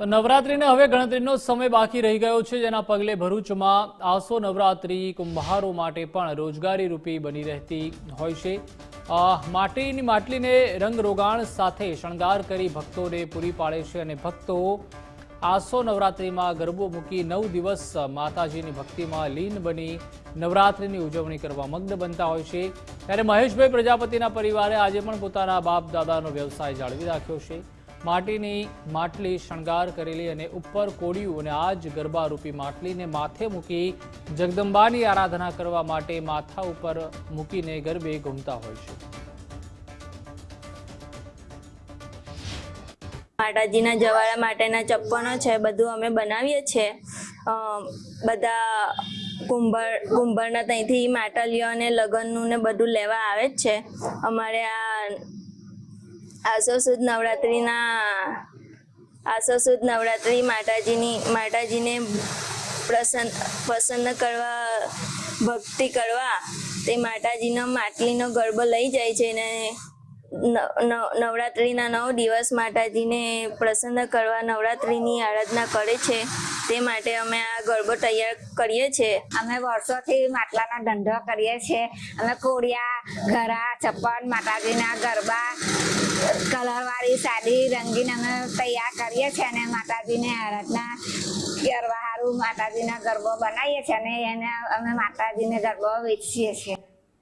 તો નવરાત્રીને હવે ગણતરીનો સમય બાકી રહી ગયો છે, જેના પગલે ભરૂચમાં આસો નવરાત્રી કુંભારો માટે પણ રોજગારી રૂપી બની રહેતી હોય છે. માટીની માટલીને રંગ રોગાણ સાથે શણગાર કરી ભક્તોને પૂરી પાડે છે અને ભક્તો આસો નવરાત્રીમાં ગરબો મૂકી નવ દિવસ માતાજીની ભક્તિમાં લીન બની નવરાત્રીની ઉજવણી કરવા મગ્ન બનતા હોય છે. ત્યારે મહેશભાઈ પ્રજાપતિના પરિવારે આજે પણ પોતાના બાપ દાદાનો વ્યવસાય જાળવી રાખ્યો છે. માટીની માટલી શણગાર કરેલી અને ઉપર કોડિયું અને આ જ ગરબારૂપી માટલીને માથે મૂકી જગદંબાની આરાધના કરવા માટે માથા ઉપર મૂકીને ગરબે ઘૂમતા હોય છે. માતાજીના જવાળા માટેના ચપ્પનો છે, બધું અમે બનાવીએ છીએ. બધા કુંભાર કુંભારના ત્યાંથી માટલીઓ અને લગ્નનું ને બધું લેવા આવે જ છે. અમારે આ આસો સુદ નવરાત્રિના આસો સુદ નવરાત્રિ માતાજીની, માતાજીને પ્રસન્ન પ્રસન્ન કરવા, ભક્તિ કરવા તે માતાજીનો માટલીનો ગરબો લઈ જાય છે ને નવરાત્રિના નવ દિવસ માતાજીને પ્રસન્ન કરવા નવરાત્રિની આરાધના કરે છે. તે માટે અમે આ ગરબો તૈયાર કરીએ છીએ. અમે વર્ષોથી માટલાનો ધંધો કરીએ છીએ. અમે કોડિયા ઘરા છપ્પન માતાજીના ગરબા કલરવાળી સાડી રંગીન અમે તૈયાર કરીએ છીએ અને માતાજીને આરાધના કરવા સારું માતાજીના ગરબો બનાવીએ છીએ અને એને અમે માતાજીને ગરબો વેચીએ છીએ.